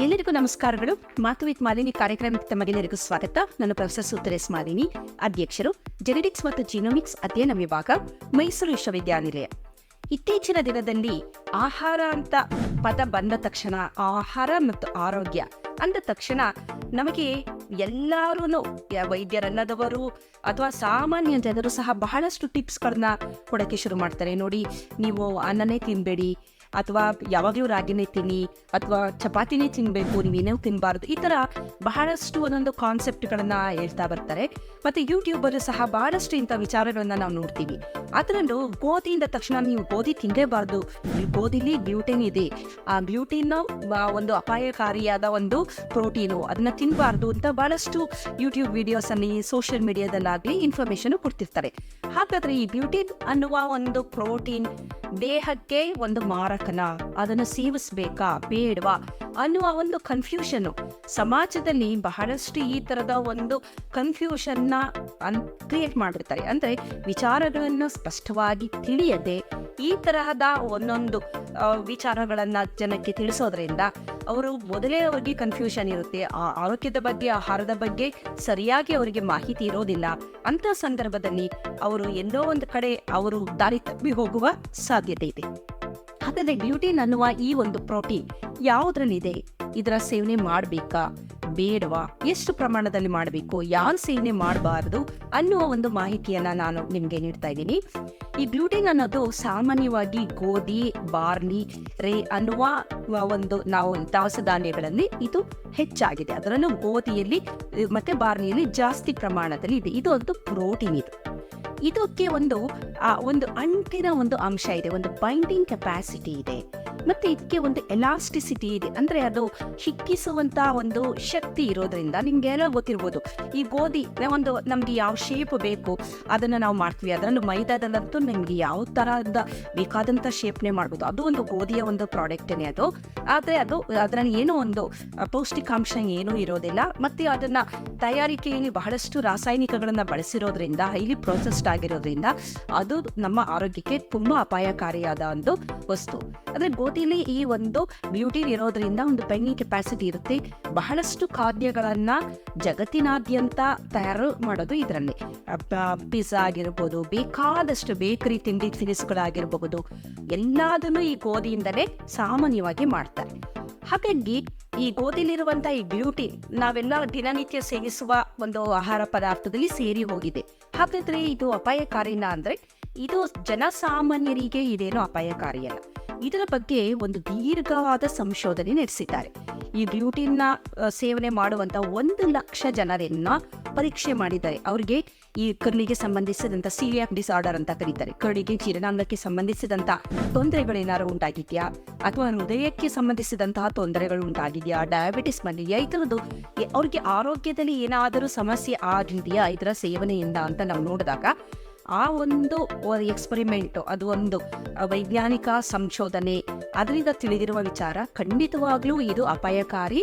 ಎಲ್ಲರಿಗೂ ನಮಸ್ಕಾರಗಳು. ಮಾತು ವಿತ್ ಮಾಲಿನಿ ಕಾರ್ಯಕ್ರಮಕ್ಕೆ ತಮಗೆಲ್ಲರಿಗೂ ಸ್ವಾಗತ. ನಾನು ಪ್ರೊಫೆಸರ್ ಸುತರೇಶ್ ಮಾಲಿನಿ. ಅಧ್ಯಕ್ಷರು ಜೆನೆಟಿಕ್ಸ್ ಮತ್ತು ಜಿನೋಮಿಕ್ಸ್ ಅಧ್ಯಯನ ವಿಭಾಗ, ಮೈಸೂರು ವಿಶ್ವವಿದ್ಯಾನಿಲಯ. ಇತ್ತೀಚಿನ ದಿನದಲ್ಲಿ ಆಹಾರ ಅಂತ ಪದ ಬಂದ ತಕ್ಷಣ, ಆಹಾರ ಮತ್ತು ಆರೋಗ್ಯ ಅಂದ ತಕ್ಷಣ ನಮಗೆ ಎಲ್ಲರೂ ವೈದ್ಯರಲ್ಲದವರು ಅಥವಾ ಸಾಮಾನ್ಯ ಜನರು ಸಹ ಬಹಳಷ್ಟು ಟಿಪ್ಸ್ಗಳನ್ನ ಕೊಡೋಕ್ಕೆ ಶುರು ಮಾಡ್ತಾರೆ. ನೋಡಿ, ನೀವು ಅನ್ನನೇ ತಿನ್ನಬೇಡಿ ಅಥವಾ ಯಾವಾಗಲೂ ರಾಗಿನೇ ತಿನ್ನಿ ಅಥವಾ ಚಪಾತಿನೇ ತಿನ್ನಬೇಕು ನೀವೇನೂ ತಿನ್ನಬಾರ್ದು ಈ ಥರ ಬಹಳಷ್ಟು ಒಂದೊಂದು ಕಾನ್ಸೆಪ್ಟ್ಗಳನ್ನು ಹೇಳ್ತಾ ಬರ್ತಾರೆ. ಮತ್ತು ಯೂಟ್ಯೂಬಲ್ಲೂ ಸಹ ಬಹಳಷ್ಟು ಇಂಥ ವಿಚಾರಗಳನ್ನು ನಾವು ನೋಡ್ತೀವಿ. ಅದರಲ್ಲೂ ಗೋಧಿಯಿಂದ ತಕ್ಷಣ ನೀವು ಗೋಧಿ ತಿನ್ನಲೇಬಾರ್ದು ಗೋಧಿಲಿ ಗ್ಲೂಟೆನ್ ಇದೆ. ಆ ಗ್ಲೂಟಿನ್ ಒಂದು ಅಪಾಯಕಾರಿಯಾದ ಒಂದು ಪ್ರೋಟೀನು, ಅದನ್ನ ತಿನ್ನಬಾರ್ದು ಅಂತ ಬಹಳಷ್ಟು ಯೂಟ್ಯೂಬ್ ವಿಡಿಯೋಸಲ್ಲಿ, ಸೋಷಿಯಲ್ ಮೀಡಿಯಾದಲ್ಲಾಗಲಿ ಇನ್ಫಾರ್ಮೇಷನ್ ಕೊಡ್ತಿರ್ತಾರೆ. ಹಾಗಾದ್ರೆ ಈ ಗ್ಲೂಟಿನ್ ಅನ್ನುವ ಒಂದು ಪ್ರೋಟೀನ್ ದೇಹಕ್ಕೆ ಒಂದು ಮಾರಕನ, ಅದನ್ನು ಸೇವಿಸ್ಬೇಕಾ? ಬೇಡವಾ? ಅನ್ನುವ ಒಂದು ಕನ್ಫ್ಯೂಷನ್ ಸಮಾಜದಲ್ಲಿ ಬಹಳಷ್ಟು ಈ ತರದ ಒಂದು ಕನ್ಫ್ಯೂಷನ್ನ ಅನ್ ಕ್ರಿಯೇಟ್ ಮಾಡಿರ್ತಾರೆ ಅಂದ್ರೆ ವಿಚಾರಗಳನ್ನು ಸ್ಪಷ್ಟವಾಗಿ ತಿಳಿಯದೆ ಈ ತರಹದ ಒಂದೊಂದು ವಿಚಾರಗಳನ್ನ ಜನಕ್ಕೆ ತಿಳಿಸೋದ್ರಿಂದ ಅವರು ಮೊದಲೇ ಅವರಿಗೆ ಕನ್ಫ್ಯೂಷನ್ ಇರುತ್ತೆ. ಆ ಆರೋಗ್ಯದ ಬಗ್ಗೆ, ಆಹಾರದ ಬಗ್ಗೆ ಸರಿಯಾಗಿ ಅವರಿಗೆ ಮಾಹಿತಿ ಇರೋದಿಲ್ಲ. ಅಂತ ಸಂದರ್ಭದಲ್ಲಿ ಅವರು ಎಲ್ಲೋ ಒಂದು ಕಡೆ ಅವರು ದಾರಿ ತಪ್ಪಿ ಹೋಗುವ ಸಾಧ್ಯತೆ ಇದೆ ಆದರೆ ಅನ್ನುವ ಈ ಒಂದು ಪ್ರೋಟೀನ್ ಯಾವುದ್ರಲ್ಲಿದೆ? ಇದರ ಸೇವನೆ ಮಾಡಬೇಕಾ? ಬೇಡವಾ? ಎಷ್ಟು ಪ್ರಮಾಣದಲ್ಲಿ ಮಾಡಬೇಕು? ಯಾರು ಸೇವನೆ ಮಾಡಬಾರದು? ಅನ್ನುವ ಒಂದು ಮಾಹಿತಿಯನ್ನ ನಾನು ನಿಮಗೆ ನೀಡ್ತಾ ಇದ್ದೀನಿ. ಈ ಗ್ಲೂಟಿನ್ ಅನ್ನೋದು ಸಾಮಾನ್ಯವಾಗಿ ಗೋಧಿ, ಬಾರ್ಲಿ, ರೇ ಅನ್ನುವ ಒಂದು ನಾವು ದವಸ ಧಾನ್ಯಗಳಲ್ಲಿ ಇದು ಹೆಚ್ಚಾಗಿದೆ. ಅದರಲ್ಲೂ ಗೋಧಿಯಲ್ಲಿ, ಮತ್ತೆ ಬಾರ್ಲಿಯಲ್ಲಿ ಜಾಸ್ತಿ ಪ್ರಮಾಣದಲ್ಲಿ ಇದೆ ಇದು ಒಂದು ಪ್ರೋಟೀನ್ ಇದು. ಇದಕ್ಕೆ ಒಂದು ಒಂದು ಅಂಟಿನ ಒಂದು ಅಂಶ ಇದೆ, ಒಂದು ಬೈಂಡಿಂಗ್ ಕೆಪಾಸಿಟಿ ಇದೆ. ಮತ್ತೆ ಇದಕ್ಕೆ ಒಂದು ಎಲಾಸ್ಟಿಸಿಟಿ ಇದೆ. ಅಂದ್ರೆ ಅದು ಹಿಕ್ಕಿಸುವಂತ ಒಂದು ಶಕ್ತಿ ಇರೋದ್ರಿಂದ ನಿಮ್ಗೆ ಎಲ್ಲ ಗೊತ್ತಿರ್ಬೋದು. ಈ ಗೋಧಿ, ಒಂದು ನಮ್ಗೆ ಯಾವ ಶೇಪ್ ಬೇಕು, ಅದನ್ನ ನಾವು ಮಾಡ್ತೀವಿ. ಅದರಲ್ಲೂ ಮೈದಾದಲ್ಲಂತೂ ನಿಮ್ಗೆ ಯಾವ ತರಹದ ಬೇಕಾದಂತ ಶೇಪ್ನೆ ಮಾಡ್ಬೋದು. ಅದು ಒಂದು ಗೋಧಿಯ ಒಂದು ಪ್ರಾಡಕ್ಟನೇ ಅದು. ಆದ್ರೆ ಅದು, ಅದರಲ್ಲಿ ಏನೋ ಒಂದು ಪೌಷ್ಟಿಕಾಂಶ ಏನೂ ಇರೋದಿಲ್ಲ. ಮತ್ತೆ ಅದನ್ನ ತಯಾರಿಕೆಯಲ್ಲಿ ಬಹಳಷ್ಟು ರಾಸಾಯನಿಕಗಳನ್ನ ಬಳಸಿರೋದ್ರಿಂದ ಹೈಲಿ ಪ್ರೊಸೆಸ್ಡ್ ಆಗಿರೋದ್ರಿಂದ ಅದು ನಮ್ಮ ಆರೋಗ್ಯಕ್ಕೆ ತುಂಬಾ ಅಪಾಯಕಾರಿಯಾದ ಒಂದು ವಸ್ತು. ಅಂದ್ರೆ ಗೋಧಿಲಿ ಈ ಒಂದು ಬ್ಯೂಟಿನ್ ಇರೋದ್ರಿಂದ ಒಂದು ಬೆಂಕಿ ಕೆಪಾಸಿಟಿ ಇರುತ್ತೆ. ಬಹಳಷ್ಟು ಖಾದ್ಯಗಳನ್ನ ಜಗತ್ತಿನಾದ್ಯಂತ ತಯಾರು ಮಾಡೋದು ಇದರಲ್ಲಿ. ಪಿಜ್ಜಾ ಆಗಿರ್ಬೋದು, ಬೇಕಾದಷ್ಟು ಬೇಕರಿ ತಿಂಡಿ ತಿನಿಸುಗಳಾಗಿರಬಹುದು, ಎಲ್ಲದನ್ನು ಈ ಗೋಧಿಯಿಂದಲೇ ಸಾಮಾನ್ಯವಾಗಿ ಮಾಡ್ತಾರೆ. ಹಾಗಾಗಿ ಈ ಗೋಧಿಲಿರುವಂತಹ ಈ ಗ್ಲೂಟಿನ್ ನಾವೆಲ್ಲ ದಿನನಿತ್ಯ ಸೇವಿಸುವ ಒಂದು ಆಹಾರ ಪದಾರ್ಥದಲ್ಲಿ ಸೇರಿ ಹೋಗಿದೆ. ಹಾಗಾದ್ರೆ ಇದು ಅಪಾಯಕಾರಿನ ಅಂದ್ರೆ ಇದು ಜನಸಾಮಾನ್ಯರಿಗೆ ಇದೇನು ಅಪಾಯಕಾರಿಯಲ್ಲ ಇದರ ಬಗ್ಗೆ ಒಂದು ದೀರ್ಘವಾದ ಸಂಶೋಧನೆ ನಡೆಸಿದ್ದಾರೆ. ಈ ಗ್ಲೂಟಿನ್ನ ಸೇವನೆ ಮಾಡುವಂತ ಒಂದು ಲಕ್ಷ ಜನರನ್ನ ಪರೀಕ್ಷೆ ಮಾಡಿದ್ದಾರೆ. ಅವರಿಗೆ ಈ ಕರ್ಣಿಗೆ ಸಂಬಂಧಿಸಿದಂತ ಸಿಲಿಯಾಕ್ ಡಿಸಾರ್ಡರ್ ಅಂತ ಕರೀತಾರೆ. ಕರುಳಿಗೆ ಜೀರ್ಣಾಂಗಕ್ಕೆ ಸಂಬಂಧಿಸಿದಂಥ ತೊಂದರೆಗಳೇನಾದ್ರು ಉಂಟಾಗಿದೆಯಾ? ಅಥವಾ ಹೃದಯಕ್ಕೆ ಸಂಬಂಧಿಸಿದಂತಹ ತೊಂದರೆಗಳು ಉಂಟಾಗಿದೆಯಾ? ಡಯಾಬಿಟಿಸ್ ಬಂದಿದೆಯಾ ಈ ಥರದ್ದು ಅವ್ರಿಗೆ ಆರೋಗ್ಯದಲ್ಲಿ ಏನಾದರೂ ಸಮಸ್ಯೆ ಆಗಿದೆಯಾ? ಇದರ ಸೇವನೆಯಿಂದ ಅಂತ ನಾವು ನೋಡಿದಾಗ ಆ ಒಂದು ಎಕ್ಸ್ಪರಿಮೆಂಟ್ ಅದು ಒಂದು ವೈಜ್ಞಾನಿಕ ಸಂಶೋಧನೆ. ಅದರಿಂದ ತಿಳಿದಿರುವ ವಿಚಾರ ಖಂಡಿತವಾಗ್ಲೂ ಇದು ಅಪಾಯಕಾರಿ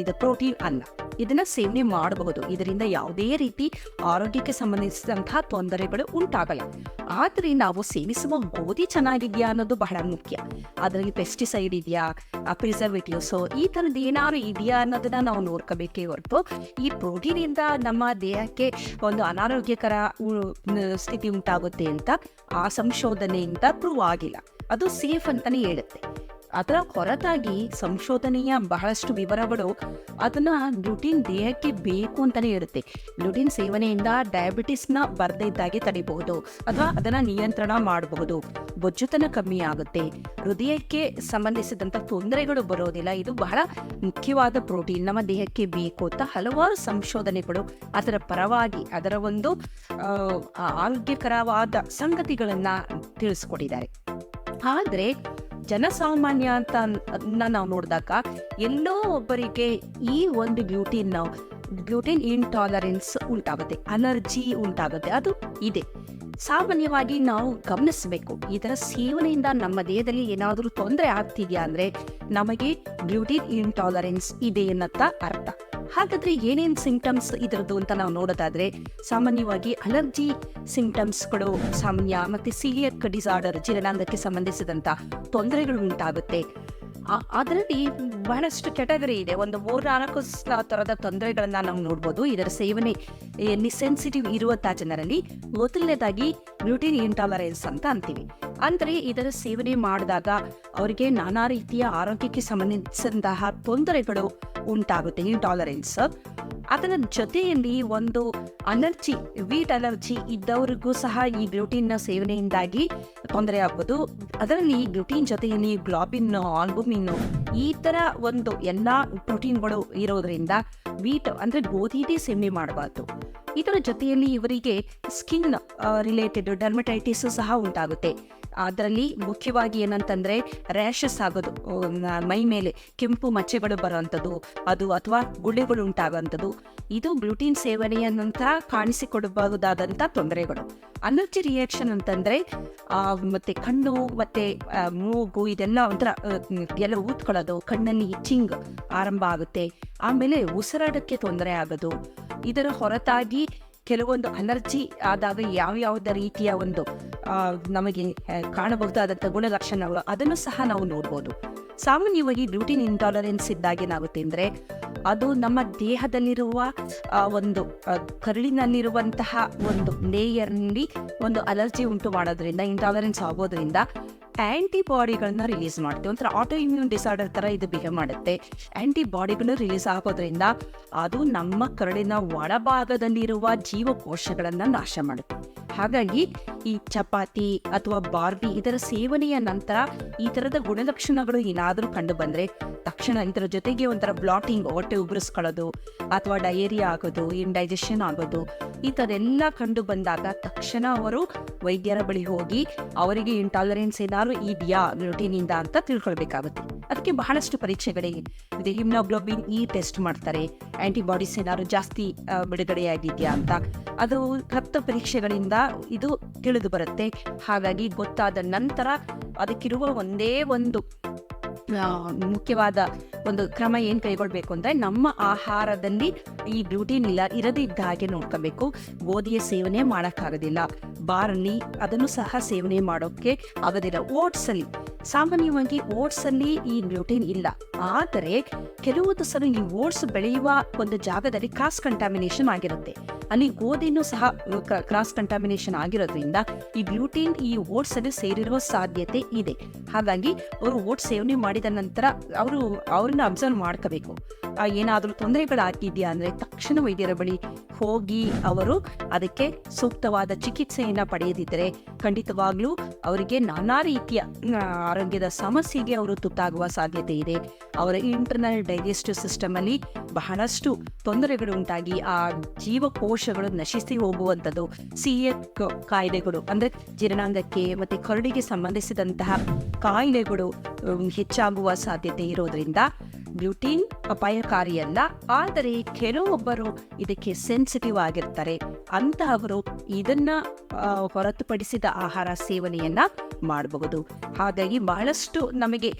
ಇದು ಪ್ರೋಟೀನ್ ಅಲ್ಲ. ಇದನ್ನ ಸೇವನೆ ಮಾಡಬಹುದು. ಇದರಿಂದ ಯಾವುದೇ ರೀತಿ ಆರೋಗ್ಯಕ್ಕೆ ಸಂಬಂಧಿಸಿದಂತಹ ತೊಂದರೆಗಳು ಉಂಟಾಗಲ್ಲ. ಆದರೆ ನಾವು ಸೇವಿಸುವ ಗೋಧಿ ಚೆನ್ನಾಗಿದೆಯಾ ಅನ್ನೋದು ಬಹಳ ಮುಖ್ಯ. ಅದರಲ್ಲಿ ಪೆಸ್ಟಿಸೈಡ್ ಇದೆಯಾ ಪ್ರಿಸರ್ವೇಟಿವ್ಸ್ ಈ ಥರದ್ದು ಏನಾದ್ರು ಇದೆಯಾ ಅನ್ನೋದನ್ನ ನಾವು ನೋಡ್ಕೋಬೇಕೇ ಹೊರತು, ಈ ಪ್ರೋಟೀನ್ ಇಂದ ನಮ್ಮ ದೇಹಕ್ಕೆ ಒಂದು ಅನಾರೋಗ್ಯಕರ ಸ್ಥಿತಿ ಉಂಟಾಗುತ್ತೆ ಅಂತ ಆ ಸಂಶೋಧನೆಯಿಂದ ಪ್ರೂವ್ ಆಗಿಲ್ಲ. ಅದು ಸೇಫ್ ಅಂತಾನೆ ಹೇಳುತ್ತೆ. ಅದರ ಹೊರತಾಗಿ ಸಂಶೋಧನೆಯ ಬಹಳಷ್ಟು ವಿವರಗಳು ಅದನ್ನ ಲುಟಿನ್ ದೇಹಕ್ಕೆ ಬೇಕು ಅಂತಾನೆ ಇರುತ್ತೆ. ಲುಟಿನ್ ಸೇವನೆಯಿಂದ ಡಯಾಬಿಟಿಸ್ನ ಬರ್ದೇ ಇದ್ದಾಗೆ ತಡಿಬಹುದು ಅಥವಾ ಅದನ್ನ ನಿಯಂತ್ರಣ ಮಾಡಬಹುದು. ಬೊಜ್ಜುತನ ಕಮ್ಮಿ ಆಗುತ್ತೆ. ಹೃದಯಕ್ಕೆ ಸಂಬಂಧಿಸಿದಂತ ತೊಂದರೆಗಳು ಬರೋದಿಲ್ಲ. ಇದು ಬಹಳ ಮುಖ್ಯವಾದ ಪ್ರೋಟೀನ್. ನಮ್ಮ ದೇಹಕ್ಕೆ ಬೇಕು ಅಂತ ಹಲವಾರು ಸಂಶೋಧನೆಗಳು ಅದರ ಪರವಾಗಿ ಅದರ ಒಂದು ಆರೋಗ್ಯಕರವಾದ ಸಂಗತಿಗಳನ್ನ ತಿಳಿಸ್ಕೊಟ್ಟಿದ್ದಾರೆ. ಆದ್ರೆ ಜನಸಾಮಾನ್ಯ ಅಂತ ನಾವು ನೋಡಿದಾಗ ಎಲ್ಲೋ ಒಬ್ಬರಿಗೆ ಈ ಒಂದು ಗ್ಲೂಟಿನ್ ಗ್ಲೂಟಿನ್ ಇಂಟಾಲರೆನ್ಸ್ ಉಂಟಾಗುತ್ತೆ, ಅಲರ್ಜಿ ಉಂಟಾಗುತ್ತೆ, ಅದು ಇದೆ. ಸಾಮಾನ್ಯವಾಗಿ ನಾವು ಗಮನಿಸಬೇಕು ಇದರ ಸೇವನೆಯಿಂದ ನಮ್ಮ ದೇಹದಲ್ಲಿ ಏನಾದರೂ ತೊಂದರೆ ಆಗ್ತಿದೆಯಾ ಅಂದ್ರೆ ನಮಗೆ ಗ್ಲೂಟಿನ್ ಇಂಟಾಲರೆನ್ಸ್ ಇದೆ ಅನ್ನತ್ತ ಅರ್ಥ. ಹಾಗಾದ್ರೆ ಏನೇನ್ ಸಿಂಪ್ಟಮ್ಸ್ ಇದ್ರದ್ದು ಅಂತ ನಾವು ನೋಡೋದಾದ್ರೆ, ಸಾಮಾನ್ಯವಾಗಿ ಅಲರ್ಜಿ ಸಿಂಪ್ಟಮ್ಸ್ಗಳು ಸಾಮಾನ್ಯ ಮತ್ತೆ ಸಿಲಿಯಕ್ ಡಿಸಾರ್ಡರ್ ಜೀರ್ಣಾಂಗಕ್ಕೆ ಸಂಬಂಧಿಸಿದಂತ ತೊಂದರೆಗಳು ಉಂಟಾಗುತ್ತೆ. ಅದರಲ್ಲಿ ಬಹಳಷ್ಟು ಕೆಟಗರಿ ಇದೆ. ಒಂದು ಮೂರ್ನಾಲ್ಕು ನಾಲ್ಕು ಥರದ ತೊಂದರೆಗಳನ್ನ ನಾವು ನೋಡ್ಬೋದು. ಇದರ ಸೇವನೆ ಸೆನ್ಸಿಟಿವ್ ಇರುವಂತಹ ಜನರಲ್ಲಿ ಮೊದಲನೇದಾಗಿ ಗ್ಲೂಟಿನ್ ಇಂಟಾಲರೆನ್ಸ್ ಅಂತ ಅಂತೀವಿ. ಅಂದ್ರೆ ಇದರ ಸೇವನೆ ಮಾಡಿದಾಗ ಅವರಿಗೆ ನಾನಾ ರೀತಿಯ ಆರೋಗ್ಯಕ್ಕೆ ಸಂಬಂಧಿಸಿದಂತಹ ತೊಂದರೆಗಳು ಉಂಟಾಗುತ್ತೆ ಇಂಟಾಲರೆನ್ಸ್ ಅದರ ಜೊತೆಯಲ್ಲಿ ಒಂದು ಅಲರ್ಜಿ ವೀಟ್ ಅಲರ್ಜಿ ಇದ್ದವರಿಗೂ ಸಹ ಈ ಗ್ಲೂಟಿನ್ನ ಸೇವನೆಯಿಂದಾಗಿ ತೊಂದರೆ ಆಗ್ಬೋದು ಅದರಲ್ಲಿ ಗ್ಲೂಟೀನ್ ಜೊತೆಯಲ್ಲಿ ಗ್ಲಾಬಿನ್ ಆಲ್ಬುಮಿನ್ ಈ ಥರ ಒಂದು ಎಲ್ಲ ಪ್ರೋಟೀನ್ಗಳು ಇರೋದ್ರಿಂದ ವೀಟ್ ಅಂದರೆ ಗೋಧಿನೇ ಸೇವನೆ ಮಾಡಬಾರ್ದು. ಇದರ ಜೊತೆಯಲ್ಲಿ ಇವರಿಗೆ ಸ್ಕಿನ್ ರಿಲೇಟೆಡ್ ಡರ್ಮಟೈಟಿಸ್ ಸಹ ಉಂಟಾಗುತ್ತೆ. ಅದರಲ್ಲಿ ಮುಖ್ಯವಾಗಿ ಏನಂತಂದ್ರೆ ರ್ಯಾಷಸ್ ಆಗೋದು ಮೈ ಮೇಲೆ ಕೆಂಪು ಮಚ್ಚೆಗಳು ಬರುವಂಥದ್ದು, ಅದು ಅಥವಾ ಗುಳ್ಳೆಗಳು ಉಂಟಾಗುವಂಥದ್ದು. ಇದು ಗ್ಲುಟೀನ್ ಸೇವನೆಯ ನಂತರ ಕಾಣಿಸಿಕೊಡಬಹುದಾದಂಥ ತೊಂದರೆಗಳು. ಅಲರ್ಜಿ ರಿಯಾಕ್ಷನ್ ಅಂತಂದ್ರೆ ಮತ್ತೆ ಕಣ್ಣು, ಮತ್ತೆ ಮೂಗು ಇದೆಲ್ಲ ಒಂಥರ ಎಲ್ಲ ಊದ್ಕೊಳ್ಳೋದು, ಕಣ್ಣಲ್ಲಿ ಇಚ್ಚಿಂಗ್ ಆರಂಭ ಆಗುತ್ತೆ. ಆಮೇಲೆ ಉಸಿರಾಡಕ್ಕೆ ತೊಂದರೆ ಆಗೋದು. ಇದರ ಹೊರತಾಗಿ ಕೆಲವೊಂದು ಅಲರ್ಜಿ ಆದಾಗ ಯಾವ ಯಾವುದ ರೀತಿಯ ಒಂದು ನಮಗೆ ಕಾಣಬಹುದಾದಂಥ ಗುಣಲಕ್ಷಣಗಳು ಅದನ್ನು ಸಹ ನಾವು ನೋಡ್ಬೋದು. ಸಾಮಾನ್ಯವಾಗಿ ಗ್ಲೂಟಿನ್ ಇಂಟಾಲರೆನ್ಸ್ ಇದ್ದಾಗ ಏನಾಗುತ್ತೆ ಅಂದರೆ, ಅದು ನಮ್ಮ ದೇಹದಲ್ಲಿರುವ ಒಂದು ಕರುಳಿನಲ್ಲಿರುವಂತಹ ಒಂದು ಲೇಯರ್ನಲ್ಲಿ ಒಂದು ಅಲರ್ಜಿ ಉಂಟು ಮಾಡೋದ್ರಿಂದ ಇಂಟಾಲರೆನ್ಸ್ ಆಗೋದ್ರಿಂದ ಆಂಟಿಬಾಡಿಗಳನ್ನ ರಿಲೀಸ್ ಮಾಡುತ್ತೆ. ಒಂಥರ ಆಟೋ ಇಮ್ಯೂನ್ ಡಿಸಾರ್ಡರ್ ಥರ ಇದು ಬಿಹೇವ್ ಮಾಡುತ್ತೆ. ಆಂಟಿಬಾಡಿಗಳು ರಿಲೀಸ್ ಆಗೋದ್ರಿಂದ ಅದು ನಮ್ಮ ಕರಳಿನ ಒಳಭಾಗದಲ್ಲಿರುವ ಜೀವಕೋಶಗಳನ್ನು ನಾಶ ಮಾಡುತ್ತೆ. ಹಾಗಾಗಿ ಈ ಚಪಾತಿ ಅಥವಾ ಬಾರ್ಬಿ ಇದರ ಸೇವನೆಯ ನಂತರ ಈ ತರದ ಗುಣಲಕ್ಷಣಗಳು ಏನಾದರೂ ಕಂಡು ಬಂದ್ರೆ ತಕ್ಷಣ ಇದರ ಜೊತೆಗೆ ಒಂಥರ ಬ್ಲಾಟಿಂಗ್ ಹೊಟ್ಟೆ ಉಬ್ಬರಿಸ್ಕೊಳ್ಳೋದು ಅಥವಾ ಡಯೇರಿಯಾ ಆಗೋದು ಇಂಡೈಜೆಷನ್ ಆಗೋದು ಈ ಥರೆಲ್ಲ ಕಂಡು ಬಂದಾಗ ತಕ್ಷಣ ಅವರು ವೈದ್ಯರ ಬಳಿ ಹೋಗಿ ಅವರಿಗೆ ಇಂಟಾಲರೆನ್ಸ್ ಏನಾದ್ರು ಇದೆಯಾ ಗ್ಲುಟೀನಿಂದ ಅಂತ ತಿಳ್ಕೊಳ್ಬೇಕಾಗುತ್ತೆ. ಅದಕ್ಕೆ ಬಹಳಷ್ಟು ಪರೀಕ್ಷೆಗಳಿಗೆ ಇದು. ಹಿಮ್ನೋಗ್ಲೋಬಿನ್ ಇ ಟೆಸ್ಟ್ ಮಾಡ್ತಾರೆ. ಆಂಟಿಬಾಡೀಸ್ ಏನಾದ್ರು ಜಾಸ್ತಿ ಬಿಡುಗಡೆ ಬಿಡುಗಡೆಯಾಗಿದೆಯಾ ಅಂತ. ಅದು ರಕ್ತ ಪರೀಕ್ಷೆಗಳಿಂದ ಇದು ಬರುತ್ತೆ. ಹಾಗಾಗಿ ಗೊತ್ತಾದ ನಂತರ ಅದಕ್ಕಿರುವ ಒಂದೇ ಒಂದು ಮುಖ್ಯವಾದ ಒಂದು ಕ್ರಮ ಏನು ಕೈಗೊಳ್ಬೇಕು ಅಂದರೆ ನಮ್ಮ ಆಹಾರದಲ್ಲಿ ಈ ಗ್ಲೂಟಿನ್ ಇಲ್ಲ ಇರದಿದ್ದ ಹಾಗೆ ನೋಡ್ಕೋಬೇಕು. ಗೋಧಿಯ ಸೇವನೆ ಮಾಡೋಕ್ಕಾಗೋದಿಲ್ಲ ಬಾರ್ಲಿ ಅದನ್ನು ಸಹ ಸೇವನೆ ಮಾಡೋಕ್ಕೆ ಆಗೋದಿಲ್ಲ. ಓಟ್ಸಲ್ಲಿ, ಸಾಮಾನ್ಯವಾಗಿ ಓಟ್ಸ್ ಅಲ್ಲಿ ಈ ಗ್ಲೂಟಿನ್ ಇಲ್ಲ. ಆದರೆ ಕೆಲವೊಂದು ಸಲ ಈ ಓಟ್ಸ್ ಬೆಳೆಯುವ ಒಂದು ಜಾಗದಲ್ಲಿ ಕ್ರಾಸ್ ಕಂಟಾಮಿನೇಷನ್ ಆಗಿರುತ್ತೆ. ಅಲ್ಲಿ ಗೋಧಿನೂ ಸಹ ಕ್ರಾಸ್ ಕಂಟಾಮಿನೇಷನ್ ಆಗಿರೋದ್ರಿಂದ ಈ ಗ್ಲೂಟಿನ್ ಈ ಓಟ್ಸ್ ಅಲ್ಲಿ ಸೇರಿರುವ ಸಾಧ್ಯತೆ ಇದೆ. ಹಾಗಾಗಿ ಅವರು ಓಟ್ಸ್ ಸೇವನೆ ಮಾಡಿದ ನಂತರ ಅವರು ಅವ್ರನ್ನ ಅಬ್ಸರ್ವ್ ಮಾಡ್ಕೋಬೇಕು. ಏನಾದರೂ ತೊಂದರೆಗಳಾಗಿದೆಯಾ ಅಂದರೆ ತಕ್ಷಣ ವೈದ್ಯರ ಬಳಿ ಹೋಗಿ ಅವರು ಅದಕ್ಕೆ ಸೂಕ್ತವಾದ ಚಿಕಿತ್ಸೆಯನ್ನು ಪಡೆಯದಿದ್ದರೆ ಖಂಡಿತವಾಗ್ಲೂ ಅವರಿಗೆ ನಾನಾ ರೀತಿಯ ಆರೋಗ್ಯದ ಸಮಸ್ಯೆಗೆ ಅವರು ತುತ್ತಾಗುವ ಸಾಧ್ಯತೆ ಇದೆ. ಅವರ ಇಂಟರ್ನಲ್ ಡೈಜೆಸ್ಟಿವ್ ಸಿಸ್ಟಮಲ್ಲಿ ಬಹಳಷ್ಟು ತೊಂದರೆಗಳು ಉಂಟಾಗಿ, ಆ ಜೀವಕೋಶಗಳು ನಶಿಸಿ ಹೋಗುವಂಥದ್ದು ಸಿ ಎ ಕಾಯಿಲೆಗಳು, ಅಂದರೆ ಜೀರ್ಣಾಂಗಕ್ಕೆ ಮತ್ತು ಕರುಳಿಗೆ ಸಂಬಂಧಿಸಿದಂತಹ ಕಾಯಿಲೆಗಳು ಹೆಚ್ಚಾಗುವ ಸಾಧ್ಯತೆ ಇರೋದ್ರಿಂದ ಗ್ಲುಟೀನ್ ಅಪಾಯಕಾರಿಯಲ್ಲ, ಆದರೆ ಕೆಲವೊಬ್ಬರು ಇದಕ್ಕೆ ಸೆನ್ಸಿಟಿವ್ ಆಗಿರ್ತಾರೆ. ಅಂತಹವರು ಇದನ್ನ ಹೊರತುಪಡಿಸಿದ ಆಹಾರ ಸೇವನೆಯನ್ನ ಮಾಡಬಹುದು. ಹಾಗಾಗಿ ಬಹಳಷ್ಟು ನಮಗೆ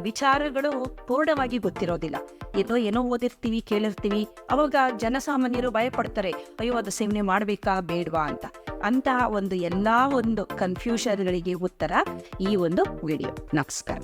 ವಿಚಾರಗಳು ಪೂರ್ಣವಾಗಿ ಗೊತ್ತಿರೋದಿಲ್ಲ. ಏನೋ ಏನೋ ಓದಿರ್ತೀವಿ, ಕೇಳಿರ್ತೀವಿ, ಅವಾಗ ಜನಸಾಮಾನ್ಯರು ಭಯಪಡ್ತಾರೆ. ಅಯ್ಯೋ, ಅದು ಸೇವನೆ ಮಾಡಬೇಕಾ, ಬೇಡವಾ ಅಂತ. ಅಂತಹ ಒಂದು ಎಲ್ಲಾ ಒಂದು ಕನ್ಫ್ಯೂಷನ್ಗಳಿಗೆ ಉತ್ತರ ಈ ಒಂದು ವಿಡಿಯೋ ನಮಸ್ಕಾರ.